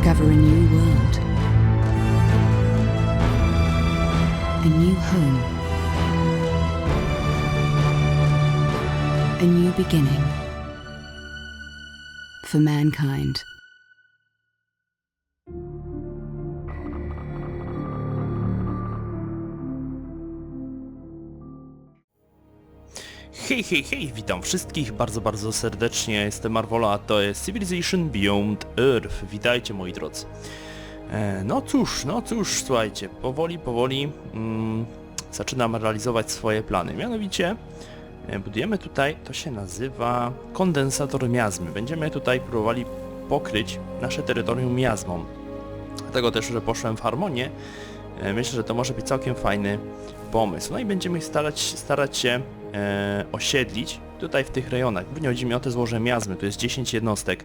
discover a new world, a new home, a new beginning for mankind. Hej, hej, hej, witam wszystkich bardzo, bardzo serdecznie. Jestem Marvola, a to jest Civilization Beyond Earth. Witajcie moi drodzy. E, no cóż, no cóż, słuchajcie, powoli, powoli mm, zaczynam realizować swoje plany. Mianowicie e, budujemy tutaj, to się nazywa kondensator miazmy. Będziemy tutaj próbowali pokryć nasze terytorium miazmą. Dlatego też, że poszłem w harmonię. E, Myślę, że to może być całkiem fajny pomysł. No i będziemy starać, starać się e, osiedlić tutaj w tych rejonach. Głównie chodzi mi o te złoże miazmy, to jest 10 jednostek.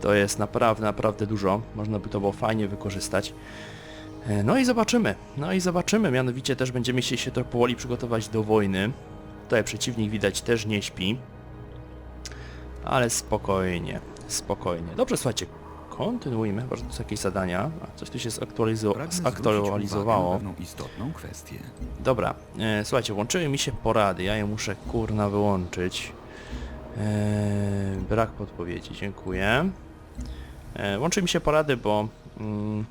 To jest naprawdę, naprawdę dużo. Można by to było fajnie wykorzystać. E, no i zobaczymy. No i zobaczymy. Mianowicie też będziemy chcieli się to powoli przygotować do wojny. Tutaj przeciwnik widać też nie śpi. Ale spokojnie, spokojnie. Dobrze, słuchajcie, kontynuujmy. Chyba, że to są jakieś zadania. A, coś tu się zaktualizowało. istotną kwestię. Dobra, e, słuchajcie, włączyły mi się porady, ja je muszę kurna wyłączyć. E, brak podpowiedzi, dziękuję. E, włączyły mi się porady, bo mm,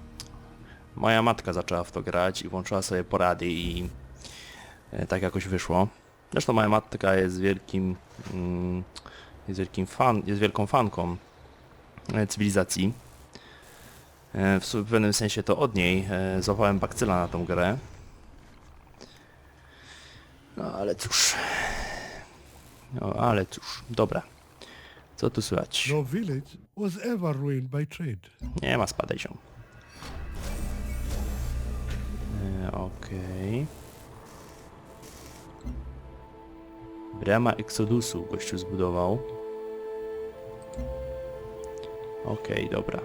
moja matka zaczęła w to grać i włączyła sobie porady i e, tak jakoś wyszło. Zresztą moja matka jest wielkim, mm, jest wielkim fan, jest wielką fanką cywilizacji. E, W su- w pewnym sensie to od niej e, złapałem bakcyla na tą grę. No ale cóż. No ale cóż, dobra. Co tu słychać? No village was ever ruined by trade. Nie ma spadaj się. E, Okej. Brama Exodusu gościu zbudował. Okej, dobra.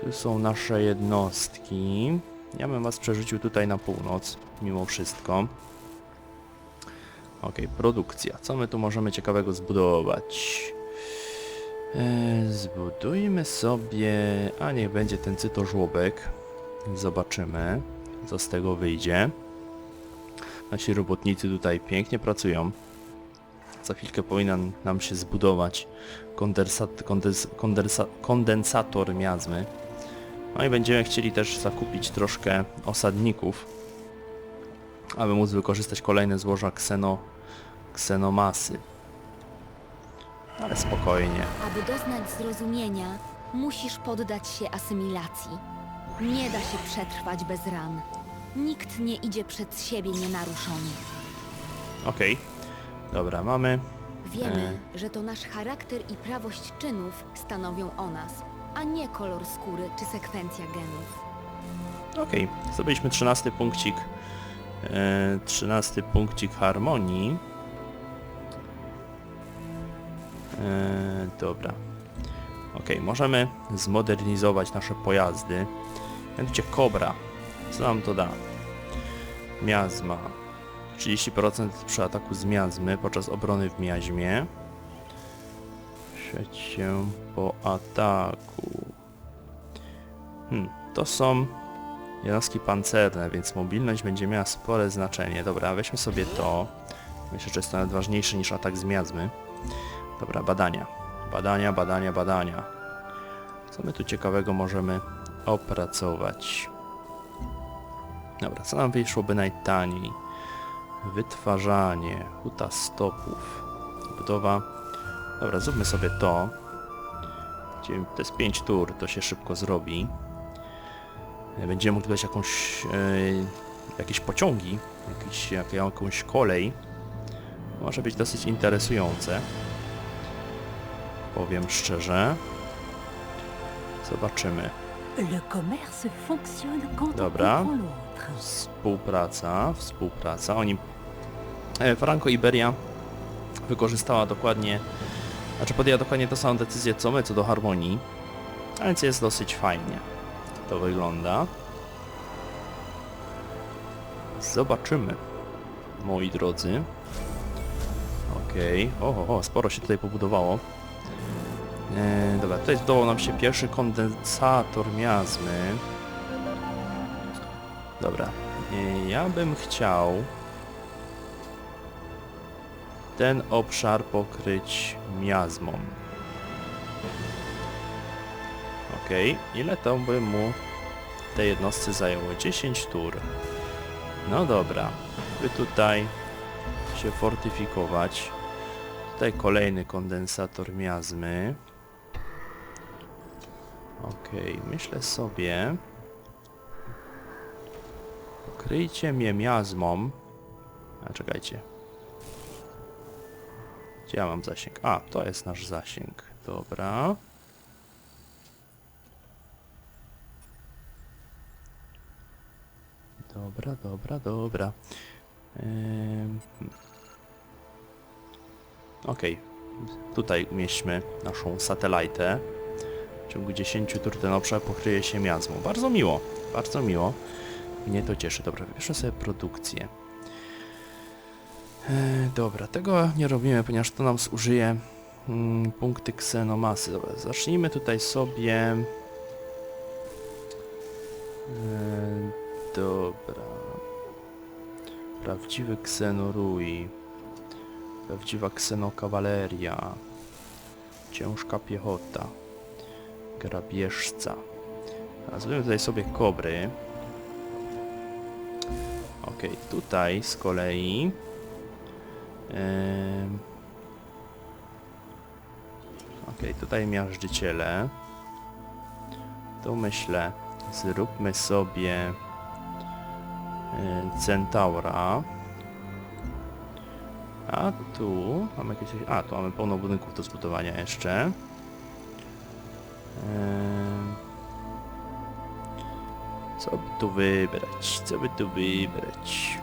Tu są nasze jednostki. Ja bym was przerzucił tutaj na północ, mimo wszystko. Okej, produkcja. Co my tu możemy ciekawego zbudować? Eee, zbudujmy sobie... A niech będzie ten cytożłobek. Zobaczymy, co z tego wyjdzie. Nasi robotnicy tutaj pięknie pracują. Za chwilkę powinien nam się zbudować kondensat, kondens, kondensa, kondensator miazmy. No i będziemy chcieli też zakupić troszkę osadników, aby móc wykorzystać kolejne złoża kseno, ksenomasy. Ale spokojnie. Aby doznać zrozumienia, musisz poddać się asymilacji. Nie da się przetrwać bez ran. Nikt nie idzie przed siebie nienaruszony. Okej. Dobra, mamy. Wiemy, że to nasz charakter i prawość czynów stanowią o nas, a nie kolor skóry czy sekwencja genów. Okej. Zdobyliśmy 13 punkcik. E, 13 punkcik harmonii. E, dobra. Okej, możemy zmodernizować nasze pojazdy. Mianowicie Cobra. Co nam to da? Miazma. 30% przy ataku z miazmy podczas obrony w miazmie. Trzecie po ataku. Hmm, to są jednostki pancerne, więc mobilność będzie miała spore znaczenie. Dobra, weźmy sobie to. Myślę, że jest to nawet ważniejsze niż atak z miazmy. Dobra, badania. Badania, badania, badania. Co my tu ciekawego możemy opracować? Dobra, co nam wyszłoby najtaniej? Wytwarzanie, huta stopów, budowa... Dobra, zróbmy sobie to. To jest 5 tur, to się szybko zrobi. Będziemy mogli dać jakąś, e, jakieś pociągi, jakiś, jak, jakąś kolej. Może być dosyć interesujące. Powiem szczerze. Zobaczymy. Dobra. Współpraca, współpraca. Oni... E, Franco Iberia wykorzystała dokładnie... Znaczy podjęła dokładnie tą samą decyzję co my co do harmonii. A więc jest dosyć fajnie. To wygląda. Zobaczymy. Moi drodzy. Okej. O, o, o, sporo się tutaj pobudowało. E, dobra, tutaj zdołał nam się pierwszy kondensator miazmy. Dobra, e, ja bym chciał ten obszar pokryć miazmą. Okej, ile to by mu tej jednostce zajęło? 10 tur. No dobra, by tutaj się fortyfikować. Tutaj kolejny kondensator miazmy. Okej, myślę sobie... Pokryjcie mnie miazmą. A czekajcie. Ja mam zasięg? A, to jest nasz zasięg. Dobra. Dobra, dobra, dobra. Okej. Tutaj umieśćmy naszą satelajtę. W ciągu 10 tur ten obszar pokryje się miazmą. Bardzo miło, bardzo miło. Mnie to cieszy. Dobra, wybierzmy sobie produkcję. E, dobra, tego nie robimy, ponieważ to nam zużyje mm, punkty ksenomasy. Dobra, zacznijmy tutaj sobie... E, dobra. Prawdziwy ksenorui. Prawdziwa ksenokawaleria. Ciężka piechota. Grabieżca. A zrobimy tutaj sobie kobry. Okej, tutaj z kolei... Okej, tutaj miażdżyciele. Tu myślę, zróbmy sobie Centaura. A tu mamy jakieś... A, tu mamy pełno budynków do zbudowania jeszcze. Co by tu wybrać? Co by tu wybrać?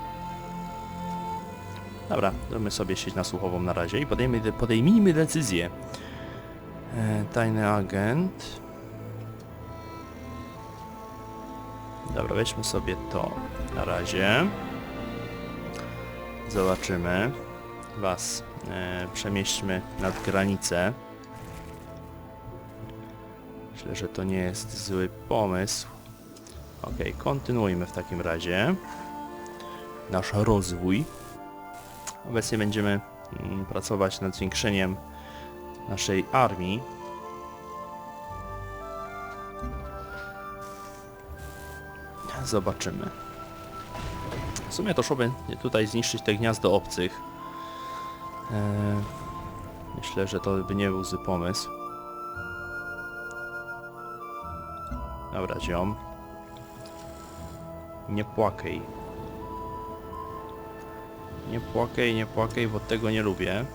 Dobra, damy sobie sieć nasłuchową na razie i podejmijmy, podejmijmy decyzję. E, tajny agent. Dobra, weźmy sobie to na razie. Zobaczymy. Was e, przemieśćmy nad granicę. Myślę, że to nie jest zły pomysł. Ok, kontynuujmy w takim razie nasz rozwój. Obecnie będziemy mm, pracować nad zwiększeniem naszej armii. Zobaczymy. W sumie to szłoby tutaj zniszczyć te gniazdo obcych. Eee, myślę, że to by nie był zły pomysł. Dobra, ziom. Nie płakaj. Nie płakaj, nie płakaj, bo tego nie lubię.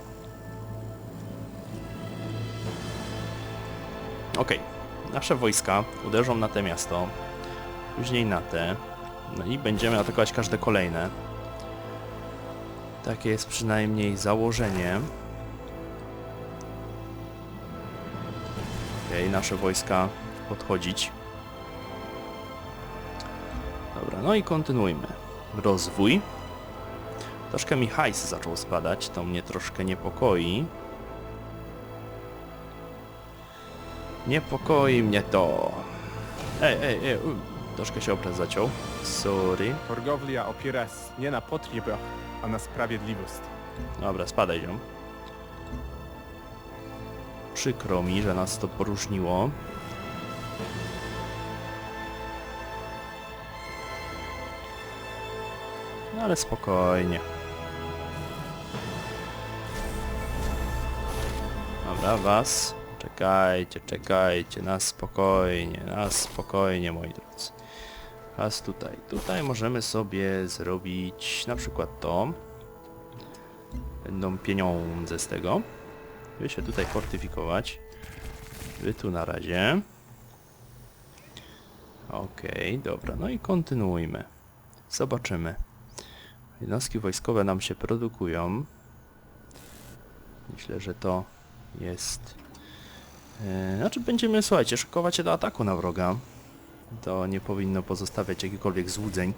Okej. Nasze wojska uderzą na te miasto. Później na te. No i będziemy atakować każde kolejne. Takie jest przynajmniej założenie. Okej, nasze wojska podchodzić. Dobra, no i kontynuujmy. Rozwój. Troszkę mi hajs zaczął spadać, to mnie troszkę niepokoi. Niepokoi mnie to. Ej, ej, ej, u, troszkę się obraz zaciął. Sorry. Torgowlia opiera nie na potrzebach, a na sprawiedliwość. Dobra, spadaj ziom. Przykro mi, że nas to poróżniło. No ale spokojnie. Dobra, was. Czekajcie, czekajcie, na spokojnie, na spokojnie, moi drodzy. Was tutaj. Tutaj możemy sobie zrobić na przykład to. Będą pieniądze z tego. Wy się tutaj fortyfikować. Wy tu na razie. Okej, dobra, no i kontynuujmy. Zobaczymy. Jednostki wojskowe nam się produkują. Myślę, że to jest... Yy, znaczy będziemy, słuchajcie, szykować się do ataku na wroga. To nie powinno pozostawiać jakichkolwiek złudzeń.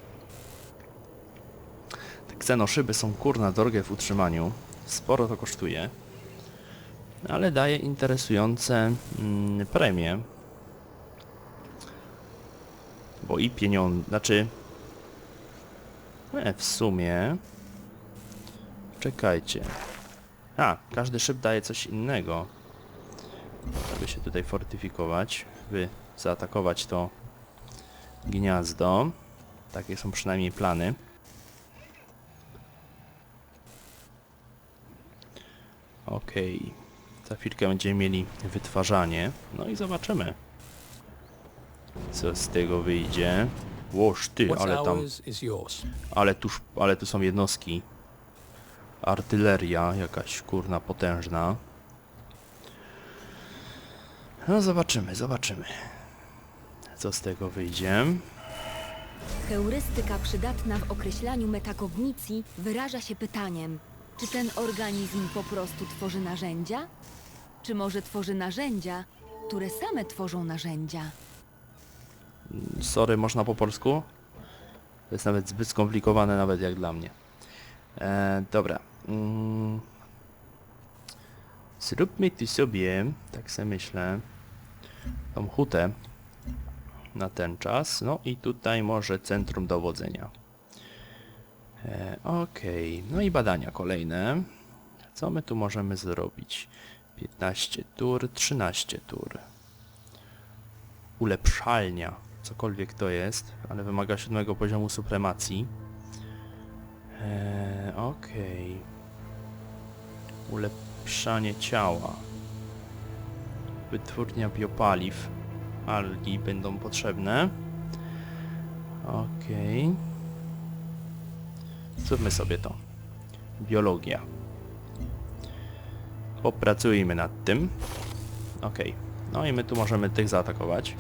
Te ksenoszyby są kurna drogie w utrzymaniu. Sporo to kosztuje. ale daje interesujące mm, premie. Bo i pieniądze, znaczy... E, w sumie... Czekajcie. A, każdy szyb daje coś innego. Żeby się tutaj fortyfikować, by zaatakować to gniazdo. Takie są przynajmniej plany. Okej. Za chwilkę będziemy mieli wytwarzanie. No i zobaczymy. Co z tego wyjdzie. Łoż ty, ale tam... Ale tuż, ale tu są jednostki. Artyleria jakaś kurna potężna. No zobaczymy, zobaczymy. Co z tego wyjdzie. Heurystyka przydatna w określaniu metakognicji wyraża się pytaniem, czy ten organizm po prostu tworzy narzędzia? Czy może tworzy narzędzia, które same tworzą narzędzia? Sorry, można po polsku? To jest nawet zbyt skomplikowane nawet jak dla mnie. E, dobra. Mm. Zróbmy tu sobie, tak sobie myślę, tą hutę na ten czas. No i tutaj może centrum dowodzenia. E, Okej, no i badania kolejne. Co my tu możemy zrobić? 15 tur, 13 tur ulepszalnia, cokolwiek to jest, ale wymaga siódmego poziomu supremacji. Eee, Okej. Ulepszanie ciała. Wytwórnia biopaliw. Algi będą potrzebne. Okej. Zróbmy sobie to. Biologia. Popracujmy nad tym. Okej. No i my tu możemy tych zaatakować.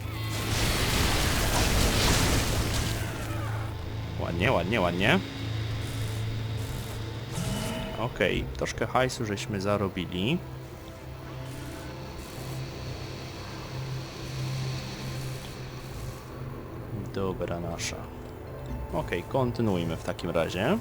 Ładnie, ładnie, ładnie. Okej, troszkę hajsu żeśmy zarobili. Dobra nasza. Okej, kontynuujmy w takim razie.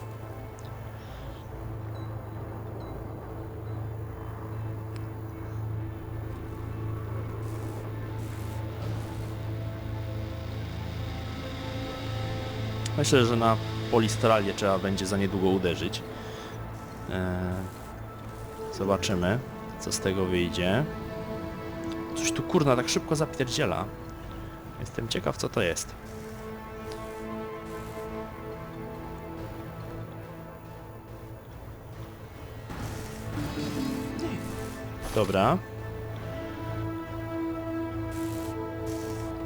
Myślę, że na Polistralię trzeba będzie za niedługo uderzyć. Eee, zobaczymy, co z tego wyjdzie. Coś tu kurna tak szybko zapierdziela. Jestem ciekaw, co to jest. Dobra.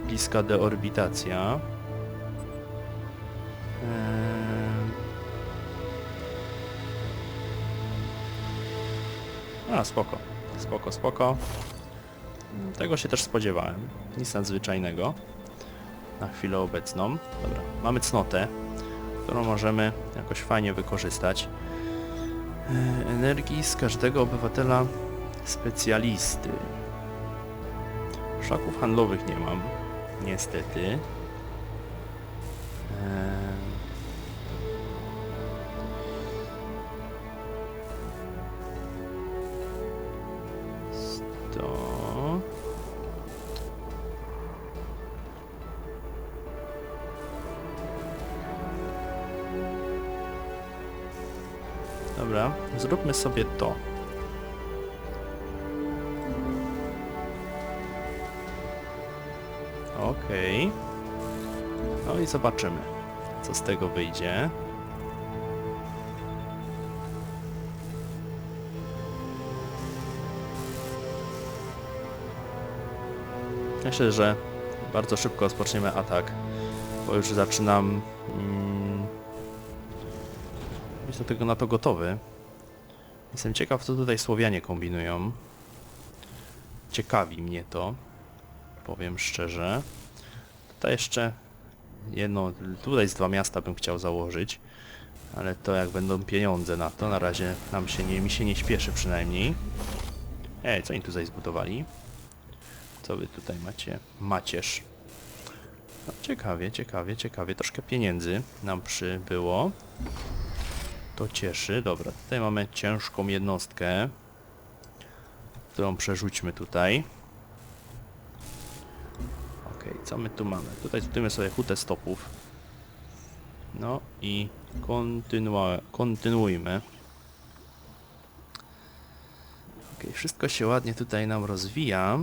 Bliska deorbitacja. A, spoko. Spoko, spoko. Tego się też spodziewałem. Nic nadzwyczajnego. Na chwilę obecną. Dobra, mamy cnotę, którą możemy jakoś fajnie wykorzystać. Eee, Energii z każdego obywatela specjalisty. Szaków handlowych nie mam. Niestety. Eee, zróbmy sobie to. Okej. No i zobaczymy, co z tego wyjdzie. Myślę, że bardzo szybko rozpoczniemy atak, bo już zaczynam mm, być do tego na to gotowy. Jestem ciekaw, co tutaj Słowianie kombinują. Ciekawi mnie to, powiem szczerze. Tutaj jeszcze jedno, tutaj z dwa miasta bym chciał założyć, ale to jak będą pieniądze na to, na razie nam się nie, mi się nie śpieszy przynajmniej. Ej, co oni tutaj zbudowali? Co wy tutaj macie? Macierz. No, ciekawie, ciekawie, ciekawie. Troszkę pieniędzy nam przybyło. To cieszy. Dobra, tutaj mamy ciężką jednostkę. którą przerzućmy tutaj. Okej, co my tu mamy? Tutaj zbudujemy sobie hutę stopów. No i kontynu- kontynuujmy. Okej, wszystko się ładnie tutaj nam rozwija.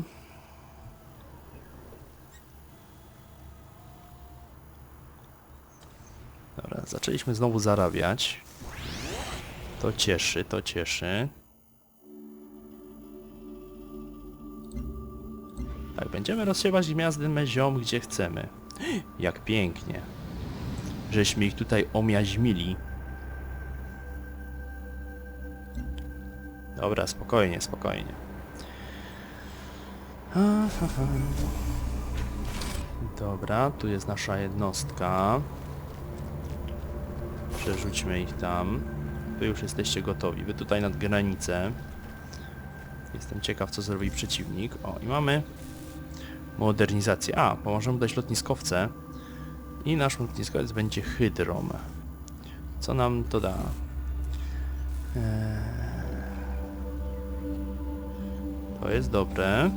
Dobra, zaczęliśmy znowu zarabiać. To cieszy, to cieszy. Tak, będziemy rozsiewać gniazdy meziom gdzie chcemy. Jak pięknie. Żeśmy ich tutaj omiaźmili. Dobra, spokojnie, spokojnie. Dobra, tu jest nasza jednostka. Przerzućmy ich tam. Wy już jesteście gotowi. Wy tutaj nad granicę. Jestem ciekaw, co zrobi przeciwnik. O, i mamy modernizację. A, bo możemy dać lotniskowce. I nasz lotniskowiec będzie Hydrom. Co nam to da? Eee... To jest dobre.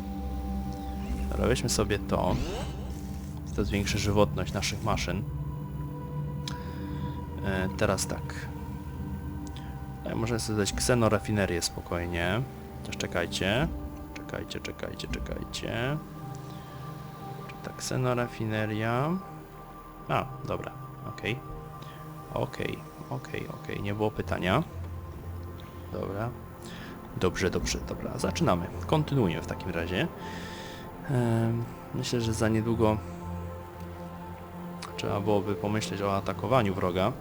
Dobra, weźmy sobie to. To zwiększy żywotność naszych maszyn. E, teraz tak. Tutaj możemy sobie dać ksenorafinerię spokojnie. Też czekajcie. Czekajcie, czekajcie, czekajcie. Czy ta ksenorafineria... A, dobra. Okej. Okej, okej, okej. Nie było pytania. Dobra. Dobrze, dobrze, dobra. Zaczynamy. Kontynuujemy w takim razie. Em, Myślę, że za niedługo trzeba byłoby pomyśleć o atakowaniu wroga.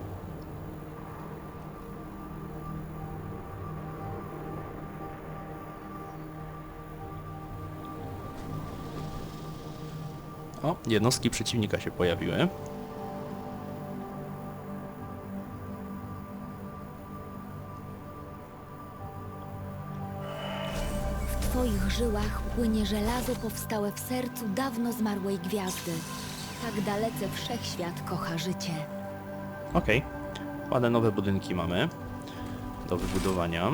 O, jednostki przeciwnika się pojawiły. W twoich żyłach płynie żelazo powstałe w sercu dawno zmarłej gwiazdy. Tak dalece wszechświat kocha życie. Okej. Ładne nowe budynki mamy do wybudowania.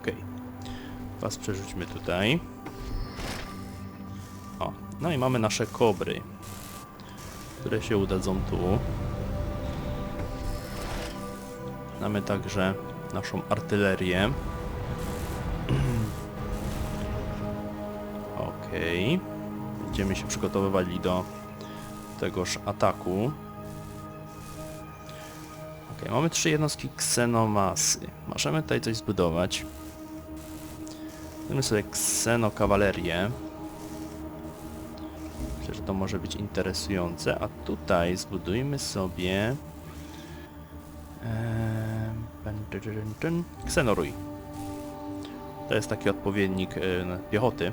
Okej. Was przerzućmy tutaj. No i mamy nasze kobry, które się udadzą tu. Mamy także naszą artylerię. Okej. Będziemy się przygotowywali do tegoż ataku. Ok, mamy trzy jednostki ksenomasy. Możemy tutaj coś zbudować. Zbudujemy sobie ksenokawalerię. Że to może być interesujące. A tutaj zbudujmy sobie... Ksenorój. To jest taki odpowiednik e, piechoty.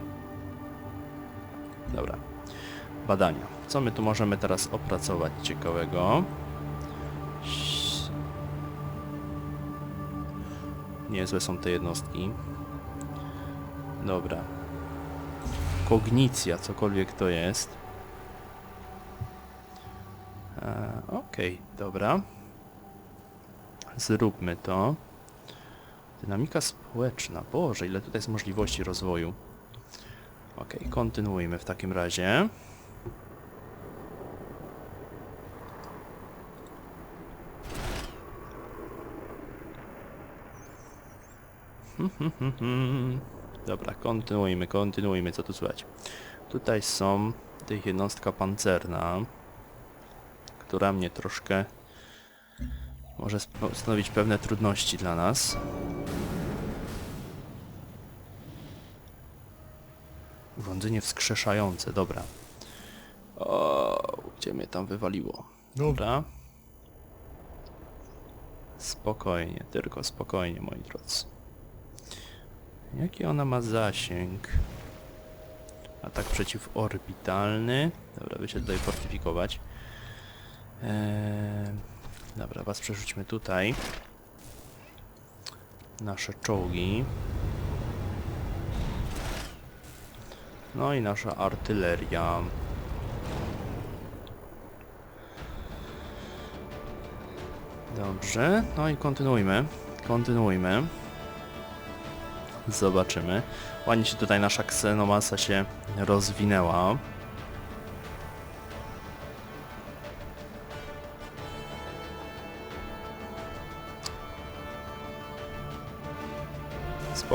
Dobra. Badania. Co my tu możemy teraz opracować ciekawego? Niezłe są te jednostki. Dobra. Kognicja, cokolwiek to jest. E, Okej, dobra. Zróbmy to. Dynamika społeczna. Boże, ile tutaj jest możliwości rozwoju. Okej, kontynuujmy w takim razie. Dobra, kontynuujmy, kontynuujmy, co tu słychać. Tutaj są, tutaj jednostka pancerna, która mnie troszkę może stanowić pewne trudności dla nas. Urządzenie wskrzeszające, dobra. O, gdzie mnie tam wywaliło? No, Dobra. Spokojnie, tylko spokojnie, moi drodzy. Jaki ona ma zasięg? Atak przeciworbitalny. Dobra, by się tutaj fortyfikować. Eee, dobra, was przerzućmy tutaj. Nasze czołgi. No i nasza artyleria. Dobrze, no i kontynuujmy. Kontynuujmy. Zobaczymy. Ładnie się tutaj nasza ksenomasa się rozwinęła.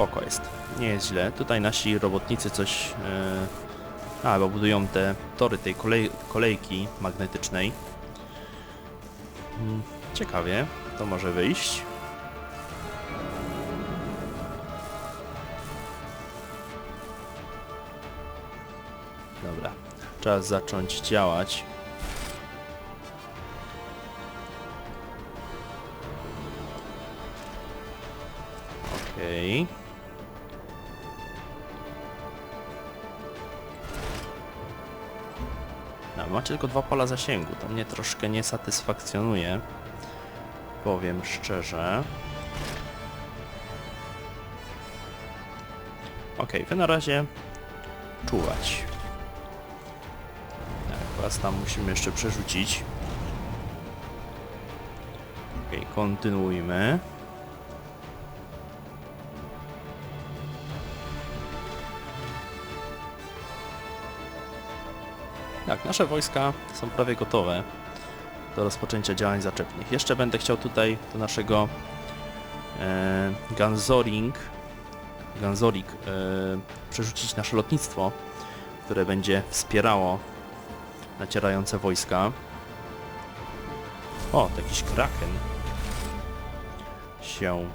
Spoko jest. Nie jest źle. Tutaj nasi robotnicy coś... Yy... A, bo budują te tory tej kolej... kolejki magnetycznej. Mm, Ciekawie. To może wyjść. Dobra. Czas zacząć działać. Tylko dwa pola zasięgu. To mnie troszkę nie satysfakcjonuje. Powiem szczerze. Okej, wy na razie czuwać. Tak, was tam musimy jeszcze przerzucić. Okej, kontynuujmy. Tak, nasze wojska są prawie gotowe do rozpoczęcia działań zaczepnych. Jeszcze będę chciał tutaj do naszego e, Ganzoring, Ganzorik e, przerzucić nasze lotnictwo, które będzie wspierało nacierające wojska. O, to jakiś kraken się e,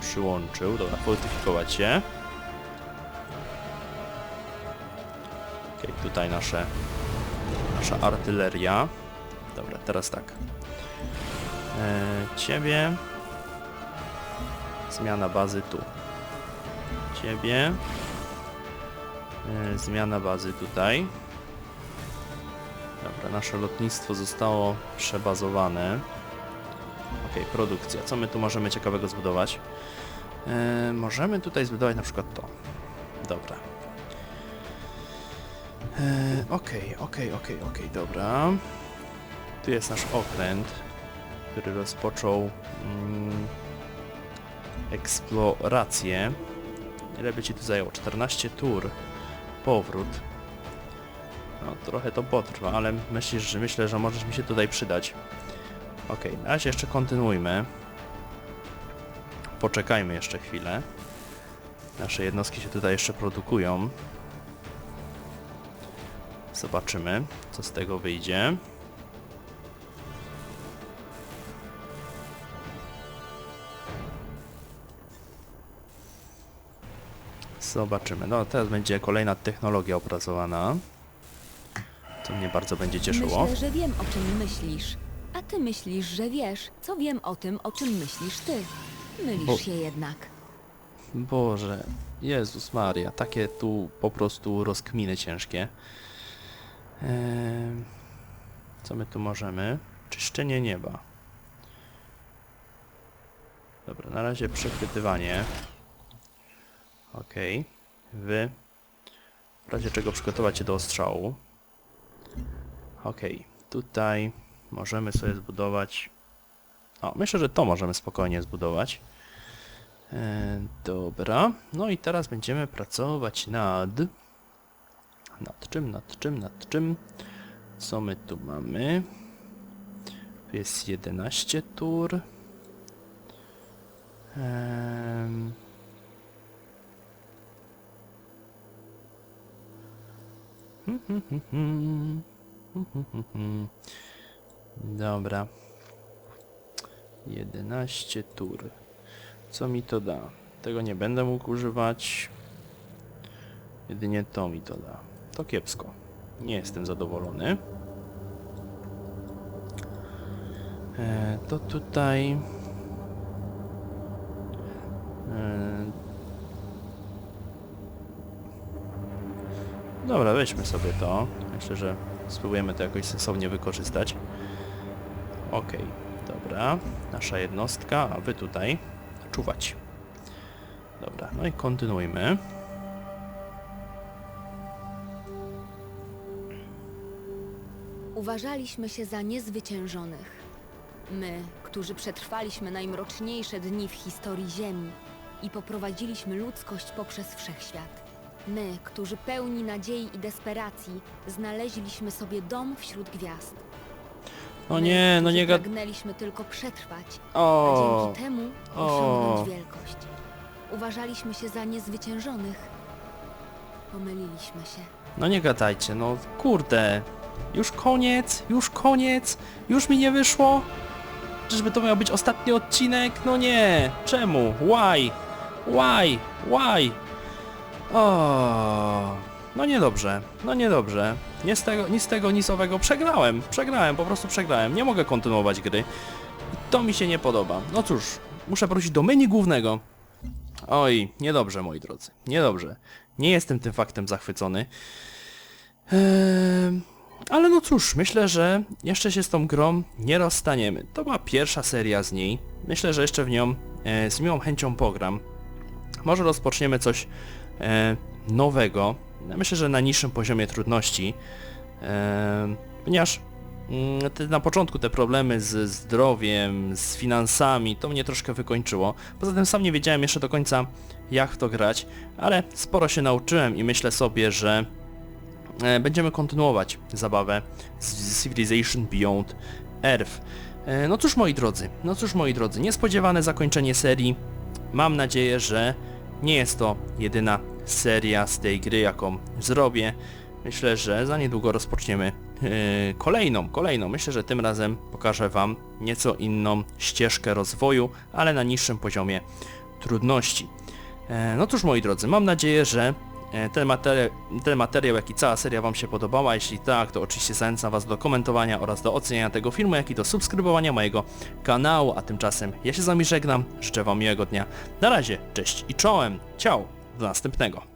przyłączył. Dobra, fortyfikować się. Tutaj nasze, nasza artyleria. Dobra, teraz tak. E, ciebie. Zmiana bazy tu. Ciebie. E, zmiana bazy tutaj. Dobra, nasze lotnictwo zostało przebazowane. Ok, produkcja. Co my tu możemy ciekawego zbudować? E, możemy tutaj zbudować na przykład to. Dobra. E, Okej, okej, okej, okej, dobra. Tu jest nasz okręt, który rozpoczął mm, eksplorację. Ile by ci tu zajęło? 14 tur. Powrót. No, trochę to potrwa, ale myślisz, że myślę, że możesz mi się tutaj przydać. Okej, na razie jeszcze kontynuujmy. Poczekajmy jeszcze chwilę. Nasze jednostki się tutaj jeszcze produkują. Zobaczymy, co z tego wyjdzie. Zobaczymy. No, teraz będzie kolejna technologia opracowana. Co mnie bardzo będzie cieszyło. Myślę, że wiem, o czym myślisz. A ty myślisz, że wiesz, co wiem o tym, o czym myślisz ty. Mylisz O. się jednak. Boże, Jezus Maria, takie tu po prostu rozkminy ciężkie. Co my tu możemy? Czyszczenie nieba. Dobra, na razie przechwytywanie. Okej. Wy. W razie czego przygotować się do ostrzału. Okej, tutaj możemy sobie zbudować... O, myślę, że to możemy spokojnie zbudować. E, dobra, no i teraz będziemy pracować nad... Nad czym, nad czym, nad czym? Co my tu mamy? Tu jest 11 tur. Hmm. Dobra. 11 tur. Co mi to da? Tego nie będę mógł używać. Jedynie to mi to da. To kiepsko. Nie jestem zadowolony. E, to tutaj... E, dobra, weźmy sobie to. Myślę, że spróbujemy to jakoś sensownie wykorzystać. Okej, dobra. Nasza jednostka, a wy tutaj czuwać. Dobra, no i kontynuujmy. Uważaliśmy się za niezwyciężonych. My, którzy przetrwaliśmy najmroczniejsze dni w historii Ziemi i poprowadziliśmy ludzkość poprzez wszechświat. My, którzy pełni nadziei i desperacji, znaleźliśmy sobie dom wśród gwiazd. No My, nie, no którzy nie gad... pragnęliśmy tylko przetrwać, a O, dzięki temu O. osiągnąć wielkość. Uważaliśmy się za niezwyciężonych. Pomyliliśmy się. no nie gadajcie, no kurde. Już koniec, już koniec, już mi nie wyszło. Czyżby to miał być ostatni odcinek? No nie, czemu? Why? Why? Why? O, no niedobrze, no niedobrze. Nie z tego, ni z tego, ni z owego. Przegrałem, przegrałem, po prostu przegrałem. Nie mogę kontynuować gry. To mi się nie podoba. No cóż, muszę wrócić do menu głównego. Oj, niedobrze moi drodzy, niedobrze. Nie jestem tym faktem zachwycony. Eee, ale no cóż, myślę, że jeszcze się z tą grą nie rozstaniemy. To była pierwsza seria z niej. Myślę, że jeszcze w nią e, z miłą chęcią pogram. Może rozpoczniemy coś e, nowego. Myślę, że na niższym poziomie trudności. E, ponieważ mm, te, na początku te problemy z zdrowiem, z finansami, to mnie troszkę wykończyło. Poza tym sam nie wiedziałem jeszcze do końca jak to grać, ale sporo się nauczyłem i myślę sobie, że będziemy kontynuować zabawę z Civilization Beyond Earth. E, no cóż moi drodzy, no cóż moi drodzy, niespodziewane zakończenie serii. Mam nadzieję, że nie jest to jedyna seria z tej gry, jaką zrobię. Myślę, że za niedługo rozpoczniemy e, kolejną, kolejną. Myślę, że tym razem pokażę Wam nieco inną ścieżkę rozwoju, ale na niższym poziomie trudności. E, No cóż moi drodzy, mam nadzieję, że e, ten materiał, ten materiał, jak i cała seria Wam się podobała. Jeśli tak, to oczywiście zachęcam Was do komentowania oraz do oceniania tego filmu, jak i do subskrybowania mojego kanału. A tymczasem ja się z Wami żegnam, życzę Wam miłego dnia. Na razie, cześć i czołem, ciao, do następnego.